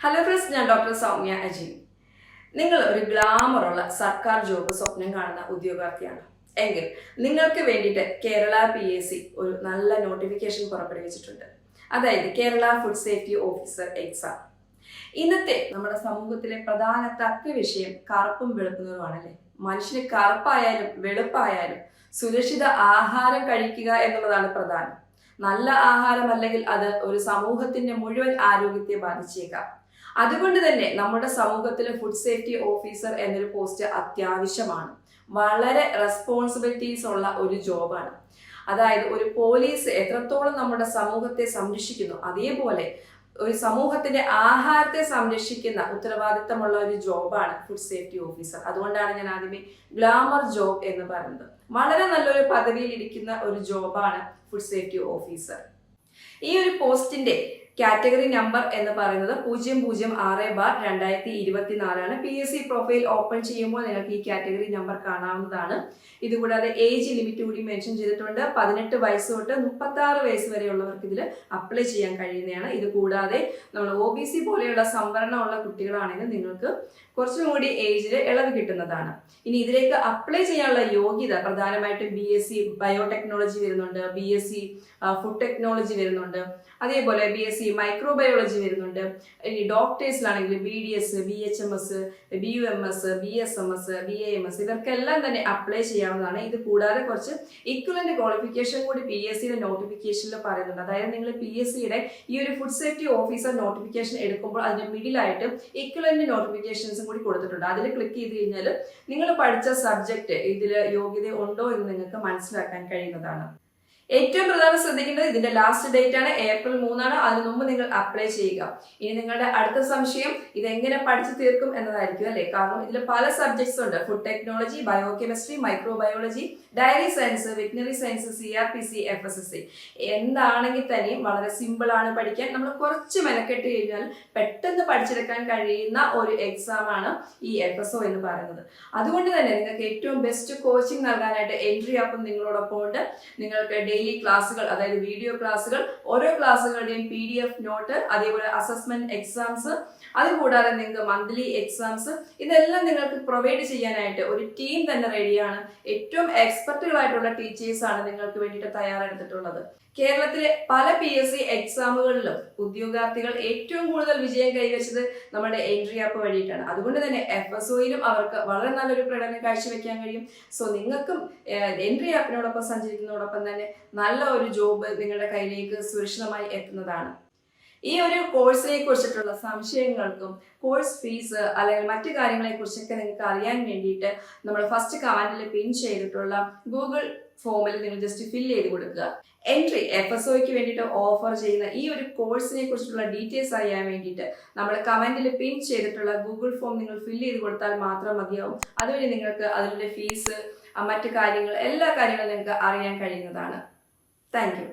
Hello friends ഞാൻ doctor Soumya Aji. നിങ്ങൾ ഒരു ഗ്ലാമറുള്ള സർക്കാർ ജോബ് സ്വപ്നം കാണുന്ന ഉദ്യോഗാർത്ഥിയാണ്. എങ്കിൽ നിങ്ങൾക്ക് വേണ്ടിയിട്ട് കേരള പി എസ് സി ഒരു നല്ല നോട്ടിഫിക്കേഷൻ പുറപ്പെടുവിച്ചിട്ടുണ്ട്. അതായത് Kerala food safety officer exam ഇന്നത്തെ നമ്മുടെ സമൂഹത്തിലെ പ്രധാന തർക്ക വിഷയം കറുപ്പും വെളുക്കുന്നതുമാണല്ലേ? മനുഷ്യന് കറുപ്പായാലും വെളുപ്പായാലും സുരക്ഷിത ആഹാരം കഴിക്കുക എന്നുള്ളതാണ് പ്രധാനം. നല്ല ആഹാരം അല്ലെങ്കിൽ അത് ഒരു സമൂഹത്തിന്റെ മുഴുവൻ ആരോഗ്യത്തെ ബാധിച്ചേക്കാം. അതുകൊണ്ട് തന്നെ നമ്മുടെ സമൂഹത്തിൽ ഫുഡ് സേഫ്റ്റി ഓഫീസർ എന്നൊരു പോസ്റ്റ് അത്യാവശ്യമാണ്. വളരെ റെസ്പോൺസിബിലിറ്റീസ് ഉള്ള ഒരു ജോബാണ് അതായത് ഒരു പോലീസ് എത്രത്തോളം നമ്മുടെ സമൂഹത്തെ സംരക്ഷിക്കുന്നു അതേപോലെ ഒരു സമൂഹത്തിന്റെ ആഹാരത്തെ സംരക്ഷിക്കുന്ന ഉത്തരവാദിത്തമുള്ള ഒരു ജോബാണ് ഫുഡ് സേഫ്റ്റി ഓഫീസർ അതുകൊണ്ടാണ് ഞാൻ ആദ്യമേ ഗ്ലാമർ ജോബ് എന്ന് പറയുന്നത് വളരെ നല്ലൊരു പദവിയിൽ ഇരിക്കുന്ന ഒരു ജോബാണ് ഫുഡ് സേഫ്റ്റി ഓഫീസർ ഈ ഒരു പോസ്റ്റിന്റെ കാറ്റഗറി നമ്പർ എന്ന് പറയുന്നത് പൂജ്യം പൂജ്യം ആറ് ബാർ രണ്ടായിരത്തി ഇരുപത്തിനാലാണ്. P S C profile open ചെയ്യുമ്പോൾ നിങ്ങൾക്ക് ഈ കാറ്റഗറി നമ്പർ കാണാവുന്നതാണ്. ഇതുകൂടാതെ ഏജ് ലിമിറ്റ് കൂടി മെൻഷൻ ചെയ്തിട്ടുണ്ട്. പതിനെട്ട് വയസ്സ് തൊട്ട് മുപ്പത്തി ആറ് വയസ്സ് വരെയുള്ളവർക്ക് ഇതിൽ അപ്ലൈ ചെയ്യാൻ കഴിയുന്നതാണ്. ഇത് കൂടാതെ നമ്മൾ ഒ ബി സി പോലെയുള്ള സംവരണമുള്ള കുട്ടികളാണെങ്കിൽ നിങ്ങൾക്ക് കുറച്ചും കൂടി ഏജിൽ ഇളവ് കിട്ടുന്നതാണ്. ഇനി ഇതിലേക്ക് അപ്ലൈ ചെയ്യാനുള്ള യോഗ്യത പ്രധാനമായിട്ടും ബി എസ് സി ബയോടെക്നോളജി വരുന്നുണ്ട്. B S C food technology വരുന്നുണ്ട്. അതേപോലെ ബി എസ് സി മൈക്രോബയോളജി വരുന്നുണ്ട്. ഇനി ഡോക്ടേഴ്സിലാണെങ്കിൽ B D S B H M S B U M S B S M S B A M S ഇവർക്കെല്ലാം തന്നെ apply ചെയ്യാവുന്നതാണ്. ഇത് കൂടാതെ കുറച്ച് ഇക്വലന്റ് ക്വാളിഫിക്കേഷൻ കൂടി പി എസ് സിയുടെ നോട്ടിഫിക്കേഷനിൽ പറയുന്നുണ്ട്. അതായത് നിങ്ങൾ പി എസ് സിയുടെ ഈ ഒരു ഫുഡ് സേഫ്റ്റി ഓഫീസർ നോട്ടിഫിക്കേഷൻ എടുക്കുമ്പോൾ അതിന്റെ മിഡിലായിട്ട് ഇക്വലന്റ് നോട്ടിഫിക്കേഷൻസും കൂടി കൊടുത്തിട്ടുണ്ട്. അതിൽ ക്ലിക്ക് ചെയ്ത് കഴിഞ്ഞാൽ നിങ്ങൾ പഠിച്ച സബ്ജക്റ്റ് ഇതിൽ യോഗ്യത ഉണ്ടോ എന്ന് നിങ്ങൾക്ക് മനസ്സിലാക്കാൻ കഴിയുന്നതാണ്. ഏറ്റവും പ്രധാനം ശ്രദ്ധിക്കേണ്ടത് ഇതിന്റെ ലാസ്റ്റ് ഡേറ്റ് ആണ്. ഏപ്രിൽ മൂന്നാണ്. അതിനു മുമ്പ് നിങ്ങൾ അപ്ലൈ ചെയ്യുക. ഇനി നിങ്ങളുടെ അടുത്ത സംശയം ഇത് എങ്ങനെ പഠിച്ചു തീർക്കും എന്നതായിരിക്കും അല്ലേ? കാരണം ഇതിൽ പല സബ്ജക്ട്സ് ഉണ്ട്. Food technology biochemistry microbiology dairy science veterinary science C R P C F S S C എന്താണെങ്കിൽ തന്നെയും വളരെ സിമ്പിൾ ആണ് പഠിക്കാൻ. നമ്മൾ കുറച്ച് മെനക്കെട്ട് കഴിഞ്ഞാൽ പെട്ടെന്ന് പഠിച്ചെടുക്കാൻ കഴിയുന്ന ഒരു എക്സാം ആണ് ഈ എഫ് എസ് ഒ എന്ന് പറയുന്നത്. അതുകൊണ്ട് തന്നെ നിങ്ങൾക്ക് ഏറ്റവും ബെസ്റ്റ് കോച്ചിങ് നൽകാനായിട്ട് എൻട്രി ആപ്പും നിങ്ങളോടൊപ്പം ഉണ്ട് നിങ്ങൾക്ക് ഡെയിലി ക്ലാസ്സുകൾ അതായത് വീഡിയോ ക്ലാസ്സുകൾ ഓരോ ക്ലാസ്സുകളുടെയും പി ഡി എഫ് നോട്ട് അതേപോലെ അസസ്മെന്റ് എക്സാംസ് അതുകൂടാതെ നിങ്ങൾക്ക് മന്ത്ലി എക്സാംസ് ഇതെല്ലാം നിങ്ങൾക്ക് പ്രൊവൈഡ് ചെയ്യാനായിട്ട് ഒരു ടീം തന്നെ റെഡിയാണ് ഏറ്റവും എക്സ്പെർട്ടുകളായിട്ടുള്ള ടീച്ചേഴ്സാണ് നിങ്ങൾക്ക് വേണ്ടിയിട്ട് തയ്യാറെടുത്തിട്ടുള്ളത്. കേരളത്തിലെ പല പി എസ് സി എക്സാമുകളിലും ഉദ്യോഗാർത്ഥികൾ ഏറ്റവും കൂടുതൽ വിജയം കൈവരിച്ചത് നമ്മുടെ എൻട്രി ആപ്പ് വഴിയിട്ടാണ്. അതുകൊണ്ട് തന്നെ എഫ് എസ് ഒയിലും അവർക്ക് വളരെ നല്ലൊരു പ്രകടനം കാഴ്ചവെക്കാൻ കഴിയും. സോ നിങ്ങൾക്കും എൻട്രി ആപ്പിനോടൊപ്പം സഞ്ചരിക്കുന്നതോടൊപ്പം തന്നെ നല്ല ഒരു ജോബ് നിങ്ങളുടെ കയ്യിലേക്ക് സുരക്ഷിതമായി എത്തുന്നതാണ്. ഈ ഒരു കോഴ്സിനെ കുറിച്ചിട്ടുള്ള സംശയങ്ങൾക്കും കോഴ്സ് ഫീസ് അല്ലെങ്കിൽ മറ്റു കാര്യങ്ങളെ കുറിച്ചൊക്കെ നിങ്ങൾക്ക് അറിയാൻ വേണ്ടിയിട്ട് നമ്മൾ ഫസ്റ്റ് കമന്റിൽ പിൻ ചെയ്തിട്ടുള്ള ഗൂഗിൾ ഫോമിൽ നിങ്ങൾ ജസ്റ്റ് ഫില്ല് ചെയ്ത് കൊടുക്കുക. എൻട്രി എഫ് എസ് ഒക്ക് വേണ്ടിയിട്ട് ഓഫർ ചെയ്യുന്ന ഈ ഒരു കോഴ്സിനെ കുറിച്ചിട്ടുള്ള ഡീറ്റെയിൽസ് അറിയാൻ വേണ്ടിയിട്ട് നമ്മൾ കമന്റിൽ പിൻ ചെയ്തിട്ടുള്ള ഗൂഗിൾ ഫോം നിങ്ങൾ ഫില്ല് ചെയ്ത് കൊടുത്താൽ മാത്രം മതിയാവും. അതുവഴി നിങ്ങൾക്ക് അതിന്റെ ഫീസ് മറ്റു കാര്യങ്ങൾ എല്ലാ കാര്യങ്ങളും നിങ്ങൾക്ക് അറിയാൻ കഴിയുന്നതാണ്. താങ്ക്